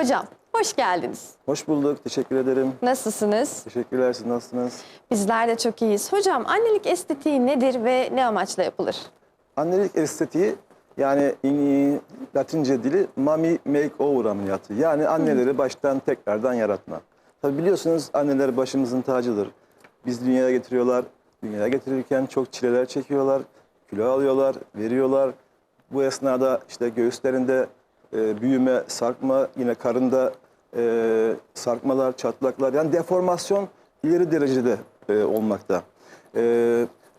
Hocam hoş geldiniz. Hoş bulduk. Teşekkür ederim. Nasılsınız? Teşekkürler. Siz nasılsınız? Bizler de çok iyiyiz. Hocam annelik estetiği nedir ve ne amaçla yapılır? Annelik estetiği yani in- Latince dili mommy makeover ameliyatı. Yani anneleri baştan tekrardan yaratma. Tabi biliyorsunuz anneler başımızın tacıdır. Biz dünyaya getiriyorlar. Dünyaya getirirken çok çileler çekiyorlar. Kilo alıyorlar, veriyorlar. Bu esnada işte göğüslerinde e, büyüme, sarkma, yine karında e, sarkmalar, çatlaklar yani deformasyon ileri derecede e, olmakta. E,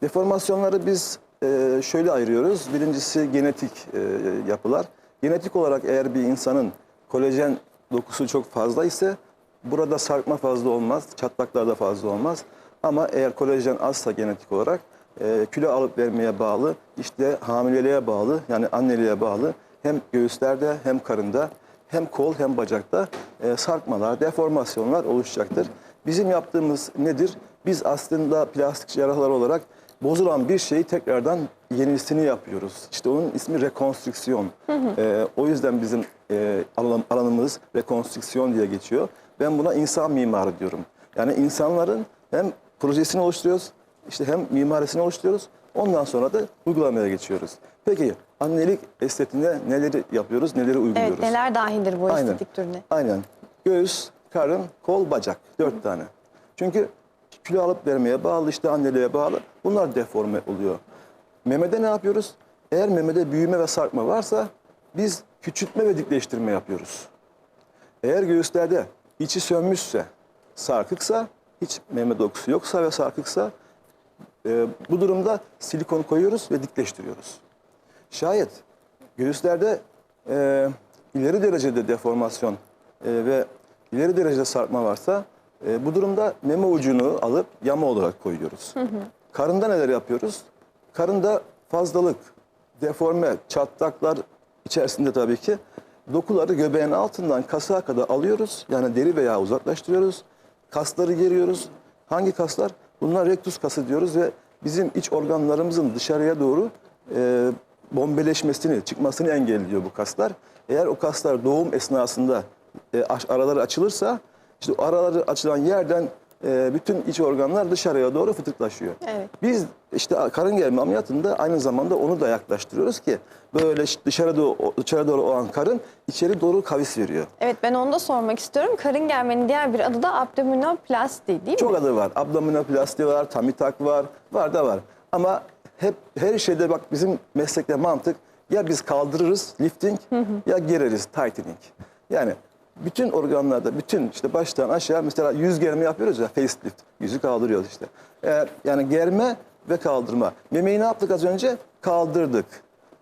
deformasyonları biz e, şöyle ayırıyoruz. Birincisi genetik e, yapılar. Genetik olarak eğer bir insanın kolajen dokusu çok fazla ise burada sarkma fazla olmaz, çatlaklar da fazla olmaz. Ama eğer kolajen azsa genetik olarak e, kilo alıp vermeye bağlı, işte hamileliğe bağlı yani anneliğe bağlı hem göğüslerde hem karında hem kol hem bacakta e, sarkmalar, deformasyonlar oluşacaktır. Bizim yaptığımız nedir? Biz aslında plastik cerrahlar olarak bozulan bir şeyi tekrardan yenisini yapıyoruz. İşte onun ismi rekonstrüksiyon. E, o yüzden bizim e, alan- alanımız rekonstrüksiyon diye geçiyor. Ben buna insan mimarı diyorum. Yani insanların hem projesini oluşturuyoruz, işte hem mimarisini oluşturuyoruz. Ondan sonra da uygulamaya geçiyoruz. Peki annelik estetiğinde neleri yapıyoruz, neleri uyguluyoruz? Evet neler dahildir bu Aynen. estetik türüne? Aynen. Göğüs, karın, kol, bacak. Dört tane. Çünkü kilo alıp vermeye bağlı, işte anneliğe bağlı. Bunlar deforme oluyor. Memede ne yapıyoruz? Eğer memede büyüme ve sarkma varsa biz küçültme ve dikleştirme yapıyoruz. Eğer göğüslerde içi sönmüşse, sarkıksa, hiç meme dokusu yoksa ve sarkıksa e, bu durumda silikon koyuyoruz ve dikleştiriyoruz. Şayet göğüslerde e, ileri derecede deformasyon e, ve ileri derecede sarkma varsa e, bu durumda meme ucunu alıp yama olarak koyuyoruz. Karında neler yapıyoruz? Karında fazlalık, deforme, çatlaklar içerisinde tabii ki dokuları göbeğin altından kasığa kadar alıyoruz. Yani deri veya uzaklaştırıyoruz. Kasları geriyoruz. Hangi kaslar? Bunlar rektus kası diyoruz ve bizim iç organlarımızın dışarıya doğru e, bombeleşmesini, çıkmasını engelliyor bu kaslar. Eğer o kaslar doğum esnasında e, araları açılırsa, işte araları açılan yerden e, bütün iç organlar dışarıya doğru fıtıklaşıyor. Evet. Biz işte karın germe ameliyatında aynı zamanda onu da yaklaştırıyoruz ki böyle dışarı doğru, dışarı doğru olan karın içeri doğru kavis veriyor. Evet ben onu da sormak istiyorum. Karın germenin diğer bir adı da abdominoplasti değil Çok mi? adı var. Abdominoplasti var, tamitak var, var da var. Ama hep her şeyde bak bizim meslekte mantık ya biz kaldırırız lifting ya gereriz tightening. Yani bütün organlarda bütün işte baştan aşağı mesela yüz germe yapıyoruz ya facelift. Yüzü kaldırıyoruz işte. Eğer, yani germe ve kaldırma. Memeyi ne yaptık az önce? Kaldırdık.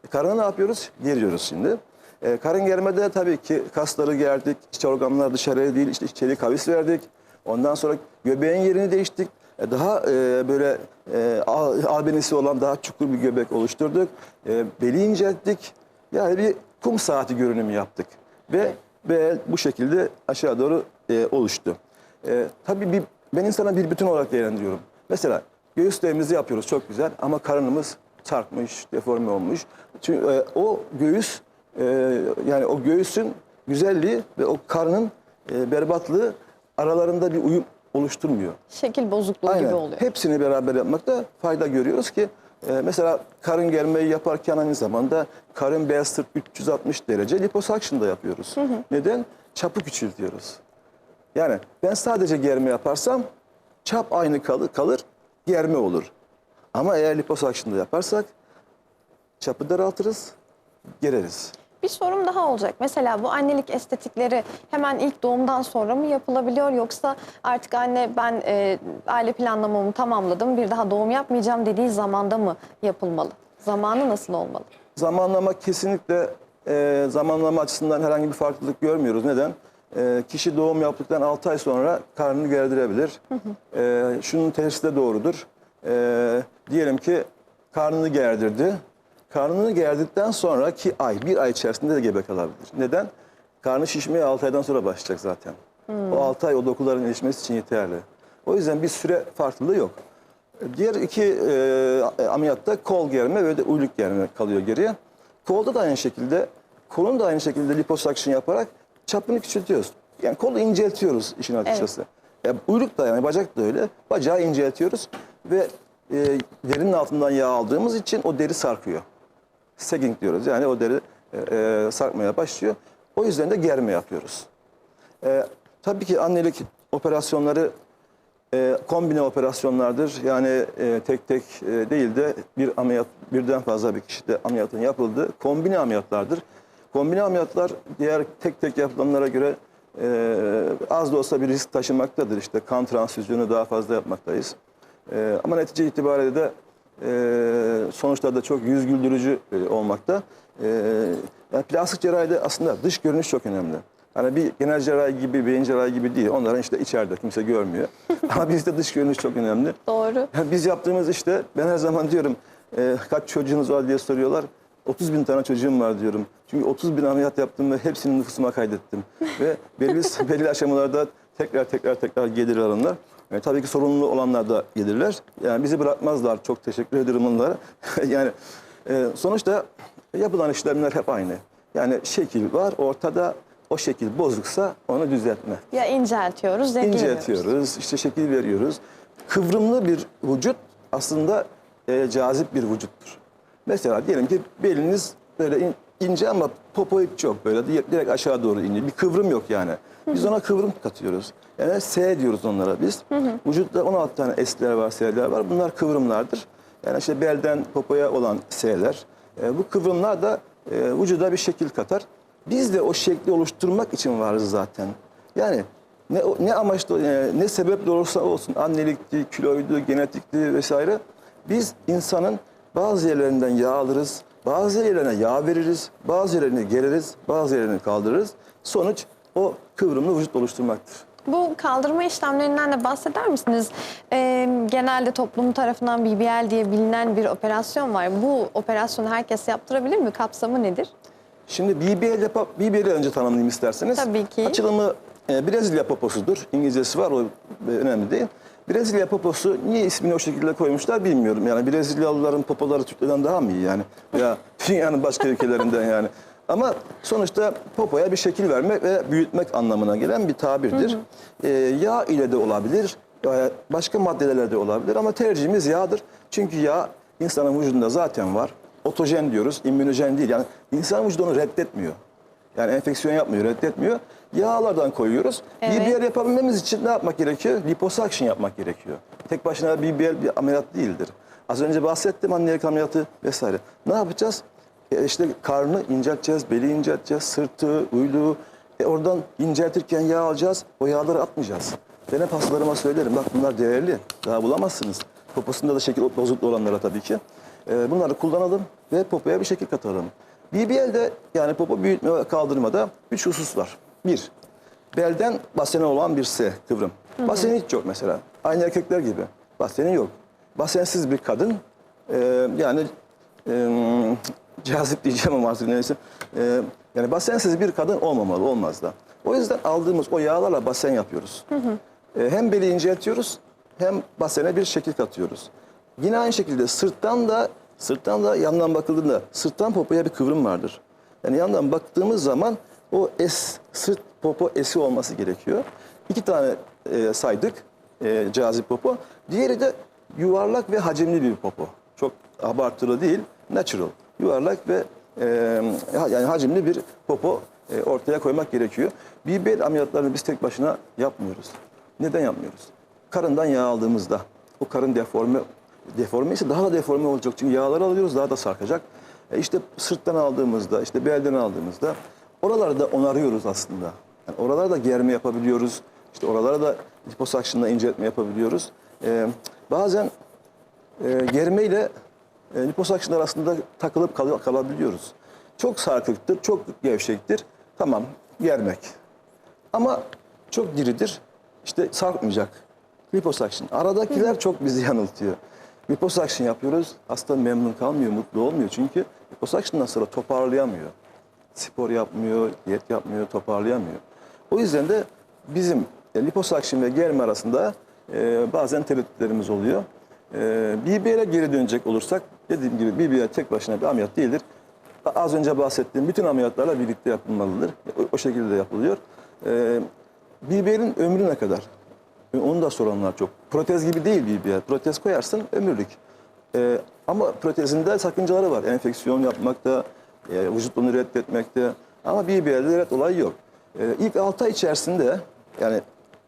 Karını ne yapıyoruz? Geriyoruz şimdi. Ee, karın germede tabii ki kasları gerdik, iç organlar dışarıya değil, işte içeri kavis verdik. Ondan sonra göbeğin yerini değiştik. E, Daha e, böyle e, al- albenisi olan daha çukur bir göbek oluşturduk. E, beli incelttik. Yani bir kum saati görünümü yaptık. Ve ve bu şekilde aşağı doğru e, oluştu. E, tabii bir, ben insana bir bütün olarak değerlendiriyorum. Mesela göğüslerimizi yapıyoruz çok güzel ama karnımız çarpmış, deforme olmuş. Çünkü e, o göğüs e, yani o göğüsün güzelliği ve o karnın e, berbatlığı aralarında bir uyum oluşturmuyor. Şekil bozukluğu gibi oluyor. Hepsini beraber yapmakta fayda görüyoruz ki e, mesela karın germeyi yaparken aynı zamanda karın beyaz sırt 360 derece liposuction da yapıyoruz. Neden? Çapı küçültüyoruz. Yani ben sadece germe yaparsam çap aynı kalır, kalır germe olur. Ama eğer liposuction da yaparsak çapı daraltırız, gereriz. Bir sorum daha olacak. Mesela bu annelik estetikleri hemen ilk doğumdan sonra mı yapılabiliyor yoksa artık anne ben e, aile planlamamı tamamladım bir daha doğum yapmayacağım dediği zamanda mı yapılmalı? Zamanı nasıl olmalı? Zamanlama kesinlikle e, zamanlama açısından herhangi bir farklılık görmüyoruz. Neden? E, kişi doğum yaptıktan 6 ay sonra karnını gerdirebilir. E, şunun tersi de doğrudur. E, diyelim ki karnını gerdirdi. Karnını gerdikten sonraki ay, bir ay içerisinde de gebe kalabilir. Neden? Karnı şişmeye 6 aydan sonra başlayacak zaten. O 6 ay o dokuların gelişmesi için yeterli. O yüzden bir süre farklılığı yok. Diğer iki e, ameliyatta kol germe ve de uyluk germe kalıyor geriye. Kolda da aynı şekilde, kolun da aynı şekilde liposuction yaparak çapını küçültüyoruz. Yani kolu inceltiyoruz işin açıkçası. Ya uyruk da yani bacak da öyle. Bacağı inceltiyoruz ve e, derinin altından yağ aldığımız için o deri sarkıyor. Sagging diyoruz. Yani o deri e, e, sarkmaya başlıyor. O yüzden de germe yapıyoruz. E, tabii ki annelik operasyonları e, kombine operasyonlardır. Yani e, tek tek e, değil de bir ameliyat birden fazla bir kişide ameliyatın yapıldığı kombine ameliyatlardır. Kombine ameliyatlar diğer tek tek yapılanlara göre e, az da olsa bir risk taşımaktadır. İşte kan transfüzyonu daha fazla yapmaktayız. E, ama netice itibariyle de sonuçlar da çok yüz güldürücü e, olmakta. E, yani plastik cerrahide aslında dış görünüş çok önemli. Hani bir genel cerrahi gibi, beyin cerrahi gibi değil. Onların işte içeride kimse görmüyor. Ama bizde dış görünüş çok önemli. Doğru. Yani biz yaptığımız işte ben her zaman diyorum e, kaç çocuğunuz var diye soruyorlar. 30 bin tane çocuğum var diyorum. Çünkü 30 bin ameliyat yaptım ve hepsini nüfusuma kaydettim. ve belli, belli aşamalarda tekrar tekrar tekrar gelir alırlar. E, tabii ki sorumlu olanlar da gelirler. Yani bizi bırakmazlar. Çok teşekkür ederim onlara. yani e, sonuçta yapılan işlemler hep aynı. Yani şekil var ortada o şekil bozuksa onu düzeltme. Ya inceltiyoruz ya giymiyoruz. İnceltiyoruz, işte şekil veriyoruz. Kıvrımlı bir vücut aslında e, cazip bir vücuttur. Mesela diyelim ki beliniz böyle in- ince ama popo hiç yok böyle di- direkt aşağı doğru iniyor. Bir kıvrım yok yani. Biz ona kıvrım katıyoruz. Yani S diyoruz onlara biz. Vücutta 16 tane S'ler var, S'ler var. Bunlar kıvrımlardır. Yani işte belden popoya olan S'ler. E, bu kıvrımlar da e, vücuda bir şekil katar. Biz de o şekli oluşturmak için varız zaten. Yani ne, ne amaçla, e, ne sebeple olursa olsun annelikti, kiloydu, genetikti vesaire. Biz insanın bazı yerlerinden yağ alırız, bazı yerlerine yağ veririz, bazı yerlerini gereriz, bazı yerlerini kaldırırız. Sonuç o kıvrımlı vücut oluşturmaktır. Bu kaldırma işlemlerinden de bahseder misiniz? Ee, genelde toplum tarafından BBL diye bilinen bir operasyon var. Bu operasyonu herkes yaptırabilir mi? Kapsamı nedir? Şimdi BBL, BBL'i önce tanımlayayım isterseniz. Tabii ki. Açılımı e, Brezilya poposudur. İngilizcesi var o e, önemli değil. Brezilya poposu niye ismini o şekilde koymuşlar bilmiyorum. Yani Brezilyalıların popoları Türklerden daha mı iyi yani? Ya dünyanın başka ülkelerinden yani. Ama sonuçta popoya bir şekil vermek ve büyütmek anlamına gelen bir tabirdir. E, yağ ile de olabilir, başka maddelerle de olabilir ama tercihimiz yağdır. Çünkü yağ insanın vücudunda zaten var. Otojen diyoruz, immünojen değil. Yani insan vücudu onu reddetmiyor. Yani enfeksiyon yapmıyor, reddetmiyor. Yağlardan koyuyoruz. Evet. BBL yapabilmemiz için ne yapmak gerekiyor? Liposuction yapmak gerekiyor. Tek başına BBL bir ameliyat değildir. Az önce bahsettim annelik ameliyatı vesaire. Ne yapacağız? E işte karnı incelteceğiz, beli incelteceğiz, sırtı, uyluğu. E oradan inceltirken yağ alacağız, o yağları atmayacağız. Ben hep hastalarıma söylerim, bak bunlar değerli, daha bulamazsınız. Poposunda da şekil bozukluğu olanlara tabii ki. E, bunları kullanalım ve popoya bir şekil katalım. BBL'de yani popo büyütme ve kaldırmada üç husus var. Bir, belden basene olan bir S kıvrım. Baseni hiç yok mesela. Aynı erkekler gibi. Baseni yok. Basensiz bir kadın e, yani e, cazip diyeceğim ama artık neyse. E, yani basensiz bir kadın olmamalı, olmaz da. O yüzden aldığımız o yağlarla basen yapıyoruz. E, hem beli inceltiyoruz hem basene bir şekil katıyoruz. Yine aynı şekilde sırttan da sırttan da yandan bakıldığında sırttan popoya bir kıvrım vardır. Yani yandan baktığımız zaman o es sırt popo esi olması gerekiyor. İki tane e, saydık e, cazip popo. Diğeri de yuvarlak ve hacimli bir popo. Çok abartılı değil, natural. Yuvarlak ve e, yani hacimli bir popo e, ortaya koymak gerekiyor. BBL ameliyatlarını biz tek başına yapmıyoruz. Neden yapmıyoruz? Karından yağ aldığımızda o karın deforme deforme ise daha da deforme olacak. Çünkü yağları alıyoruz daha da sarkacak. E işte sırttan aldığımızda, işte belden aldığımızda oraları da onarıyoruz aslında. Yani oralarda germe yapabiliyoruz. İşte oralara da liposakşınla inceltme yapabiliyoruz. E, bazen e, germe ile e, liposakşın arasında takılıp kal- kalabiliyoruz. Çok sarkıktır, çok gevşektir. Tamam, germek. Ama çok diridir. İşte sarkmayacak. Liposuction. Aradakiler çok bizi yanıltıyor. Liposuction yapıyoruz. Hasta memnun kalmıyor, mutlu olmuyor. Çünkü liposuction'dan sonra toparlayamıyor. Spor yapmıyor, diyet yapmıyor, toparlayamıyor. O yüzden de bizim e, liposuction ve germe arasında e, bazen tereddütlerimiz oluyor. E, BBL'e geri dönecek olursak dediğim gibi BBL tek başına bir ameliyat değildir. az önce bahsettiğim bütün ameliyatlarla birlikte yapılmalıdır. O, o şekilde yapılıyor. Ee, BBL'in ömrü ne kadar? Onu da soranlar çok. Protez gibi değil BBL. Protez koyarsın ömürlük. Ee, ama protezinde sakıncaları var. Enfeksiyon yapmakta, e, vücut onu reddetmekte. Ama BBL'de red olay yok. Ee, ilk 6 ay içerisinde yani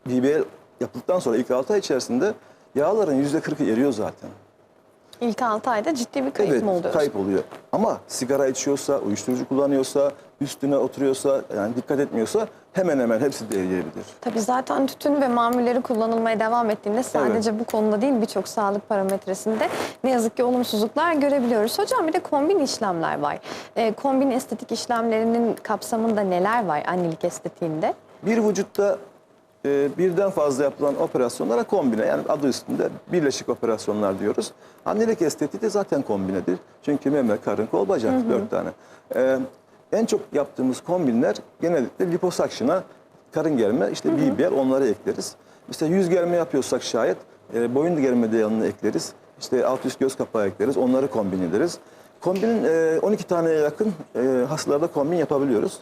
BBL yapıldıktan sonra ilk 6 ay içerisinde yağların %40'ı eriyor zaten. İlk 6 ayda ciddi bir kayıp Evet, mı oluyor? kayıp oluyor. Ama sigara içiyorsa, uyuşturucu kullanıyorsa, üstüne oturuyorsa, yani dikkat etmiyorsa hemen hemen hepsi de eriyebilir. Tabii zaten tütün ve mamulleri kullanılmaya devam ettiğinde sadece bu konuda değil birçok sağlık parametresinde ne yazık ki olumsuzluklar görebiliyoruz. Hocam bir de kombin işlemler var. Ee, kombin estetik işlemlerinin kapsamında neler var annelik estetiğinde? Bir vücutta e, birden fazla yapılan operasyonlara kombine yani adı üstünde birleşik operasyonlar diyoruz. Annelik estetiği de zaten kombinedir. Çünkü meme, karın, kol, bacak dört tane. E, en çok yaptığımız kombinler genellikle liposakşına, karın germe, işte BBL onları ekleriz. İşte yüz germe yapıyorsak şayet e, boyun germe de yanına ekleriz. İşte alt üst göz kapağı ekleriz. Onları kombin ederiz. Kombinin e, 12 taneye yakın e, hastalarda kombin yapabiliyoruz.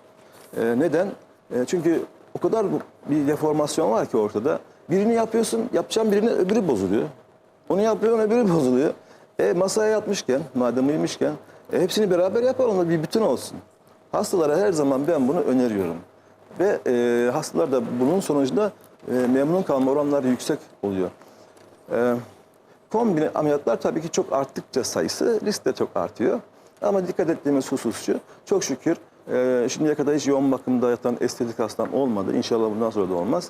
E, neden? E, çünkü o kadar bir deformasyon var ki ortada. Birini yapıyorsun, yapacağın birine öbürü bozuluyor. Onu yapıyorsun, öbürü bozuluyor. E, masaya yatmışken, madem uyumuşken e, hepsini beraber yapalım da bir bütün olsun. Hastalara her zaman ben bunu öneriyorum. Ve e, hastalar da bunun sonucunda e, memnun kalma oranları yüksek oluyor. E, kombine ameliyatlar tabii ki çok arttıkça sayısı risk de çok artıyor. Ama dikkat ettiğimiz husus şu, çok şükür e, şimdiye kadar hiç yoğun bakımda yatan estetik hastam olmadı. İnşallah bundan sonra da olmaz.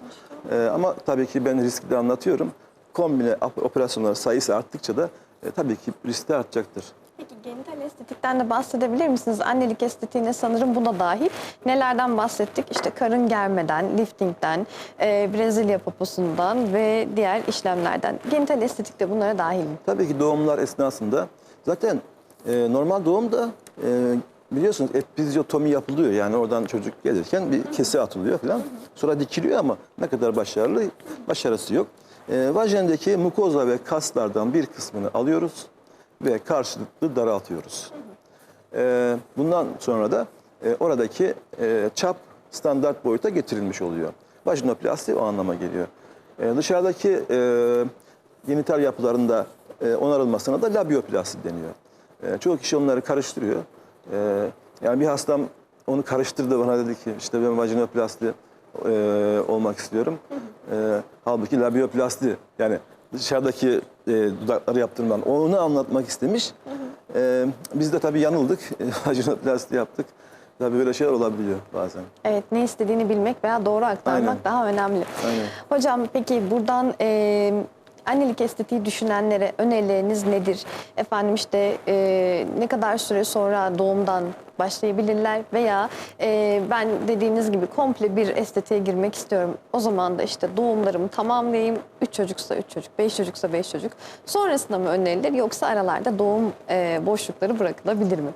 E, ama tabii ki ben riski de anlatıyorum. Kombine op- operasyonlar sayısı arttıkça da e, tabii ki risk de artacaktır. Peki genital estetikten de bahsedebilir misiniz? Annelik estetiğine sanırım buna dahil. Nelerden bahsettik? İşte karın germeden, liftingden, e, Brezilya poposundan ve diğer işlemlerden. Genital estetik de bunlara dahil mi? Tabii ki doğumlar esnasında zaten e, normal doğumda e, biliyorsunuz epizyotomi yapılıyor. Yani oradan çocuk gelirken bir kese atılıyor falan. Sonra dikiliyor ama ne kadar başarılı başarısı yok. E, vajendeki mukoza ve kaslardan bir kısmını alıyoruz ve karşılıklı daraltıyoruz. E, bundan sonra da e, oradaki e, çap standart boyuta getirilmiş oluyor. Vajinoplasti o anlama geliyor. E, dışarıdaki e, genital yapılarında e, onarılmasına da labioplasti deniyor. E, çoğu kişi onları karıştırıyor. E, yani bir hastam onu karıştırdı bana dedi ki işte ben vajinoplasti e, olmak istiyorum. E, halbuki labioplasti yani dışarıdaki e, dudakları yaptırman onu anlatmak istemiş. E, biz de tabii yanıldık. Vajinoplasti yaptık. Tabii böyle şeyler olabiliyor bazen. Evet ne istediğini bilmek veya doğru aktarmak Aynen. daha önemli. Aynen. Hocam peki buradan e, annelik estetiği düşünenlere önerileriniz nedir? Efendim işte e, ne kadar süre sonra doğumdan başlayabilirler veya e, ben dediğiniz gibi komple bir estetiğe girmek istiyorum. O zaman da işte doğumlarımı tamamlayayım. 3 çocuksa 3 çocuk, 5 çocuksa 5 çocuk. Sonrasında mı önerilir yoksa aralarda doğum e, boşlukları bırakılabilir mi?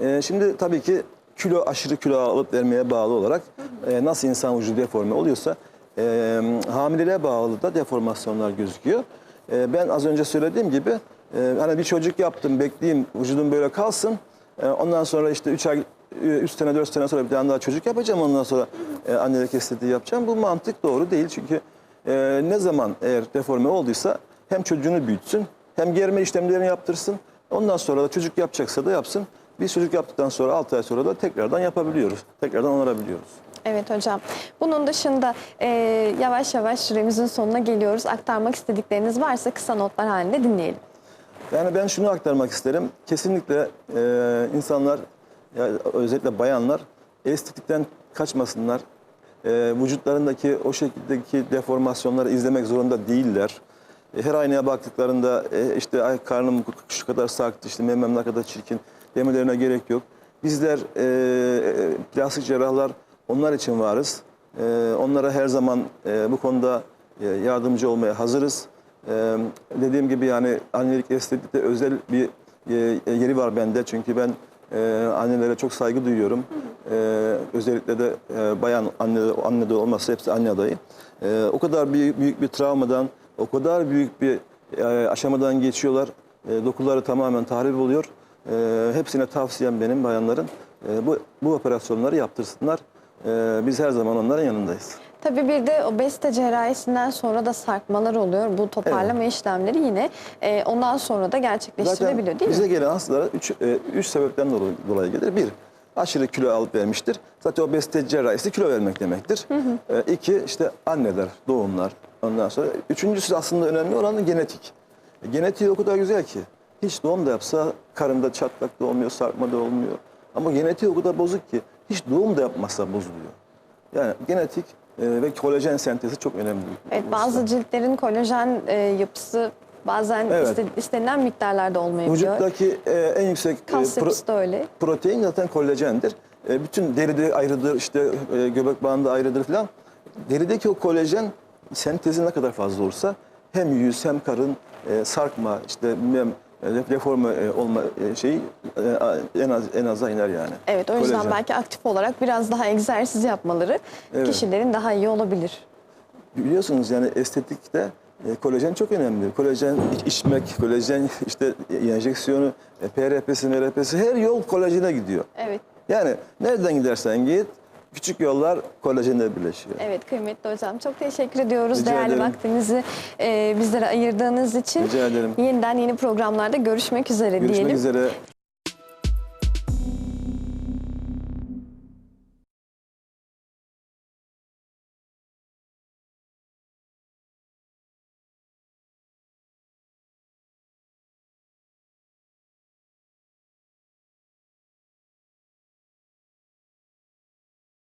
Ee, şimdi tabii ki kilo aşırı kilo alıp vermeye bağlı olarak e, nasıl insan vücudu deforme oluyorsa e, hamileliğe bağlı da deformasyonlar gözüküyor. E, ben az önce söylediğim gibi e, hani bir çocuk yaptım bekleyeyim vücudum böyle kalsın. E, ondan sonra işte 3 ay 3 sene 4 sene sonra bir tane daha çocuk yapacağım ondan sonra e, annelik estetiği yapacağım. Bu mantık doğru değil çünkü e, ne zaman eğer deforme olduysa hem çocuğunu büyütsün hem germe işlemlerini yaptırsın. Ondan sonra da çocuk yapacaksa da yapsın. Biz çocuk yaptıktan sonra 6 ay sonra da tekrardan yapabiliyoruz. Tekrardan onarabiliyoruz. Evet hocam. Bunun dışında e, yavaş yavaş süremizin sonuna geliyoruz. Aktarmak istedikleriniz varsa kısa notlar halinde dinleyelim. Yani ben şunu aktarmak isterim. Kesinlikle e, insanlar, özellikle bayanlar estetikten kaçmasınlar. E, vücutlarındaki o şekildeki deformasyonları izlemek zorunda değiller. E, her aynaya baktıklarında e, işte ay karnım şu kadar sarktı, işte memem ne kadar çirkin demelerine gerek yok. Bizler e, e, plastik cerrahlar onlar için varız. E, onlara her zaman e, bu konuda e, yardımcı olmaya hazırız. Ee, dediğim gibi yani annelik estetikte özel bir e, yeri var bende. Çünkü ben e, annelere çok saygı duyuyorum. Ee, özellikle de e, bayan anne, anne de olmazsa hepsi anne adayı. Ee, o kadar büyük, büyük bir travmadan, o kadar büyük bir e, aşamadan geçiyorlar. E, dokuları tamamen tahrip oluyor. e, hepsine tavsiyem benim bayanların e, bu, bu operasyonları yaptırsınlar. E, biz her zaman onların yanındayız. Tabii bir de obezite cerrahisinden sonra da sarkmalar oluyor. Bu toparlama işlemleri yine e, ondan sonra da gerçekleştirilebiliyor değil bize mi? gelen hastalara üç, e, üç sebepten dolayı, dolayı gelir. Bir, aşırı kilo alıp vermiştir. Zaten obezite cerrahisi kilo vermek demektir. E, iki, işte anneler, doğumlar. Ondan sonra üçüncüsü aslında önemli olan genetik. E, genetiği o kadar güzel ki. Hiç doğum da yapsa karında çatlak da olmuyor, sarkma da olmuyor. Ama genetiği o kadar bozuk ki hiç doğum da yapmazsa bozuluyor. Yani genetik e, ve kolajen sentezi çok önemli. Evet, bazı ciltlerin kolajen e, yapısı bazen Evet. iste- istenilen miktarlarda olmayabiliyor. Vücuttaki e, en yüksek e, Kas pro- yapısı da öyle. protein zaten kolajendir. E, bütün deride ayrıdır, işte e, göbek bağında ayrıdır falan. Derideki o kolajen sentezi ne kadar fazla olursa hem yüz hem karın e, sarkma, işte bilmem e, deforme e, olma e, şeyi en az en aza iner yani. Evet o yüzden Kolajen. belki aktif olarak biraz daha egzersiz yapmaları Evet. kişilerin daha iyi olabilir. Biliyorsunuz yani estetikte e, kolajen çok önemli. Kolajen iç- içmek, kolajen işte enjeksiyonu, e, PRP'si, MRP'si her yol kolajene gidiyor. Evet. Yani nereden gidersen git küçük yollar kolajenle birleşiyor. Evet kıymetli hocam çok teşekkür ediyoruz Rica değerli ederim. vaktinizi e, bizlere ayırdığınız için. Rica ederim. Yeniden yeni programlarda görüşmek üzere Görüşmek diyelim. üzere.